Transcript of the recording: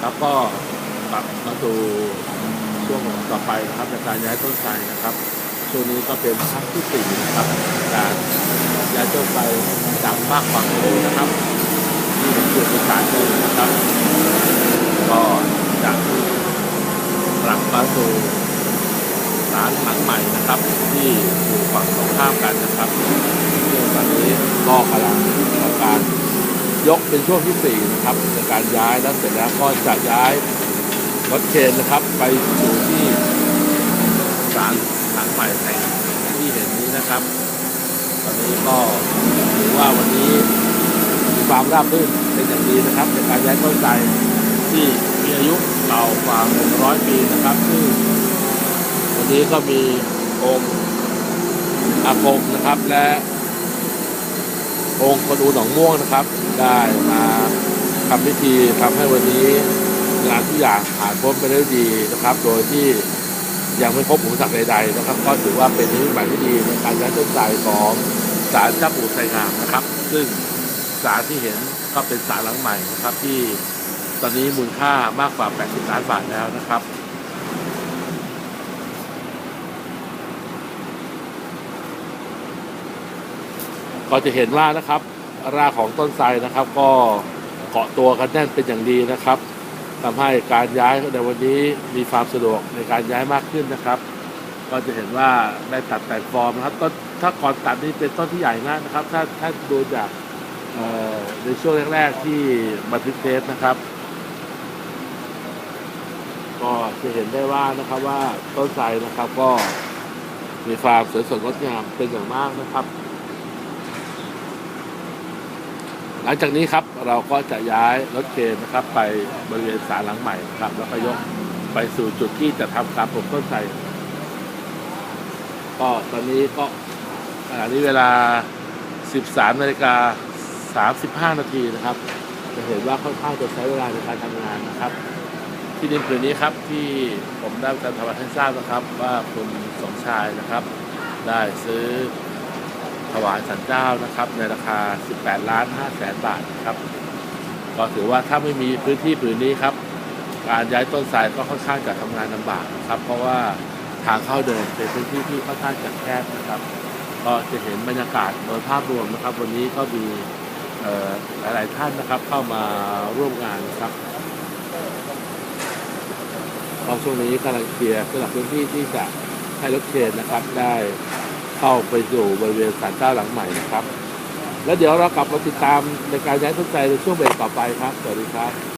แล้วก็กลับมาสู่ช่วงต่อไปนะครับในการย้ายต้นไทรนะครับช่วงนี้ก็เป็นครั้งที่สี่นะครับการย้ายต้นไทรจากภาคฝั่งโน้นนะครับที่เป็นจุดประสานเลยนะครับ ก็จะกลับมาสู่ศาลหลังใหม่นะครับ ที่อยู่ฝั่งตรงข้ามกันนะครับซึ่งตอนนี้ก็กำลัง ยกเป็นช่วงที่สี่นะครับในการย้ายแล้วเสร็จแล้วก็จะย้ายรถเคนนะครับ ไปสู่ที่ศาลหลังใหม่แห่งที่เห็นนี้นะครับ ตอนนี้ก็ถือว่าวันนี้มีความราบรื่นเป็นอย่างดีนะครับในการย้ายต้นไทรที่มีอายุเก่ากว่า100 ปีนะครับซึ่งวันนี้ก็มีองค์อากงนะครับและ องค์คนอูหนองม่วงนะครับ ได้มาทำพิธีทำให้วันนี้งานทุกอย่างผ่านพ้นไปได้ดีนะครับ โดยที่ยังไม่พบอุปสรรคใดๆนะครับ ก็ถือว่าเป็นนิมิตหมายที่ดีในการย้ายต้นไทรของศาลเจ้าปู่ไทรงามนะครับ ซึ่งศาลที่เห็นก็เป็นศาลหลังใหม่นะครับ ที่ตอนนี้มูลค่ามากกว่า 80 ล้านบาทแล้วนะครับ ก็จะเห็นว่านะครับ รากของต้นไทรนะครับ ก็เกาะตัวกันแน่นเป็นอย่างดีนะครับทำให้การย้ายในวันนี้มีความสะดวกในการย้ายมากขึ้นนะครับ ก็จะเห็นว่าได้ตัดแต่งฟอร์มนะครับต้นถ้าก่อนตัดนี่เป็นต้นที่ใหญ่มากนะครับ ถ้าถ้าดูจากในช่วงแรกๆที่บันทึกเทปนะครับ ก็จะเห็นได้ว่านะครับว่าต้นไทรนะครับก็มีความสวยสดงดงามเป็นอย่างมากนะครับ หลังจากนี้ครับเราก็จะย้ายรถเคนนะครับ ไปบริเวณศาลหลังใหม่ครับ แล้วก็ยกไปสู่จุดที่จะทำการปลูกต้นไทรก็ตอนนี้ก็ขณะนี้เวลา 13นาฬิกา35 นาทีนะครับ จะเห็นว่าค่อนข้างจะใช้เวลาในการทำงานนะครับ ที่ดินผืนนี้ครับที่ผมได้การทำให้ทราบนะครับ ว่าคุณสมชายนะครับ ได้ซื้อ ถวายสันเจ้านะครับ ในราคา 18 ล้าน5แสนบาทครับ ก็ถือว่าถ้าไม่มีพื้นที่ผืนนี้ครับ การย้ายต้นสายก็ค่อนข้างจะทำงานลำบากนะครับ เพราะว่าทางเข้าเดินเป็นพื้นที่ที่ค่อนข้างจะแคบนะครับ ก็จะเห็นบรรยากาศโดยภาพรวมนะครับ วันนี้ก็มีหลาย ๆ ท่านนะครับเข้ามาร่วมงานนะครับตอนช่วงนี้กำลังเคลียร์สำหรับพื้นที่ที่จะให้รถเคนนะครับได้ เข้าไปสู่บริเวณศาลเจ้าหลังใหม่นะครับ แล้วเดี๋ยวเรากลับมาติดตามในการย้ายต้นไทรในช่วงเบรกต่อไปครับ สวัสดีครับ